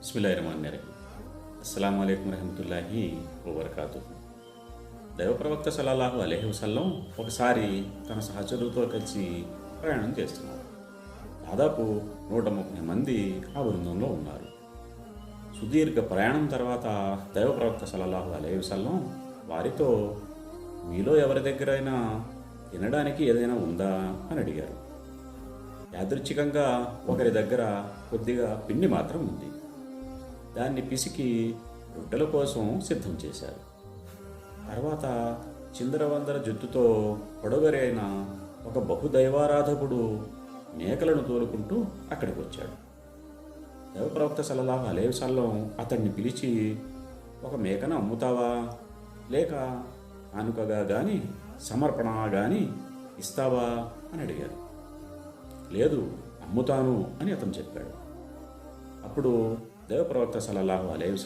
బిస్మిల్లాహిర్రహమానిర్రహీం. అస్సలం అయికం రహమతుల్లాహి వబర్కాతు దైవ ప్రవక్త సల్లల్లాహు అలైహి వసల్లం ఒకసారి తన సహచరులతో కలిసి ప్రయాణం చేస్తున్నారు. దాదాపు నూట ముప్పై మంది ఆ బృందంలో ఉన్నారు. సుదీర్ఘ ప్రయాణం తర్వాత దైవ ప్రవక్త సల్లల్లాహు అలైహి వసల్లం వారితో మీలో ఎవరి దగ్గరైనా తినడానికి ఏదైనా ఉందా? అని అడిగారు. యాదృచ్ఛికంగా ఒకరి దగ్గర కొద్దిగా పిండి మాత్రం ఉంది. దాన్ని పిసికి రొట్టెల కోసం సిద్ధం చేశారు. తర్వాత చిందరవందర జుత్తుతో పొడగరైన ఒక బహుదైవారాధకుడు మేకలను తోలుకుంటూ అక్కడికి వచ్చాడు దేవప్రవక్త సల్లల్లాహు అలైహి అతన్ని పిలిచి ఒక మేకను అమ్ముతావా? లేక కానుకగా గాని సమర్పణ గాని ఇస్తావా? అని అడిగారు. లేదు అమ్ముతాను అని అతను చెప్పాడు. అప్పుడు దేవప్రవక్త సల్లల్లాహు అలైహి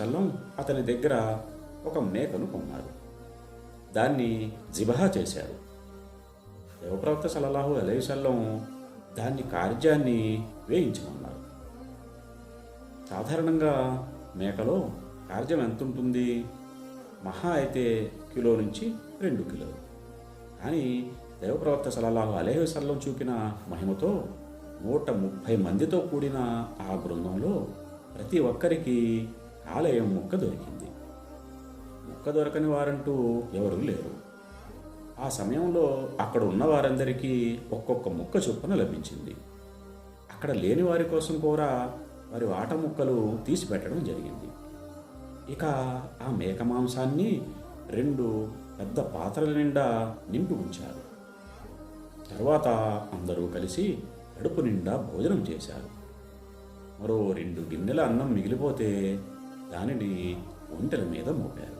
అతని దగ్గర ఒక మేకను కొన్నారు. దాన్ని జిబహా చేశారు. దేవప్రవక్త సల్లల్లాహు అలైహి దాన్ని కార్యాన్ని వేయించమన్నారు. సాధారణంగా మేకలో కార్యం ఎంత ఉంటుంది మహా అయితే కిలో నుంచి రెండు కిలోలు. కానీ దేవప్రవక్త సలల్లాహు అలైహి చూపిన మహిమతో నూట ముప్పై మందితో కూడిన ఆ బృందంలో ప్రతి ఒక్కరికి ఆలయం ముక్క దొరికింది. ముక్క దొరకని వారంటూ ఎవరూ లేరు. ఆ సమయంలో అక్కడ ఉన్న వారందరికీ ఒక్కొక్క ముక్క చొప్పున లభించింది. అక్కడ లేని వారి కోసం కూడా వారి వాట ముక్కలు తీసిపెట్టడం జరిగింది. ఇక ఆ మేక మాంసాన్ని రెండు పెద్ద పాత్రల నిండా నింపి ఉంచారు. తర్వాత అందరూ కలిసి కడుపు నిండా భోజనం చేశారు. మరో రెండు గిన్నెల అన్నం మిగిలిపోతే దానిని ఒంటెల మీద మోపారు.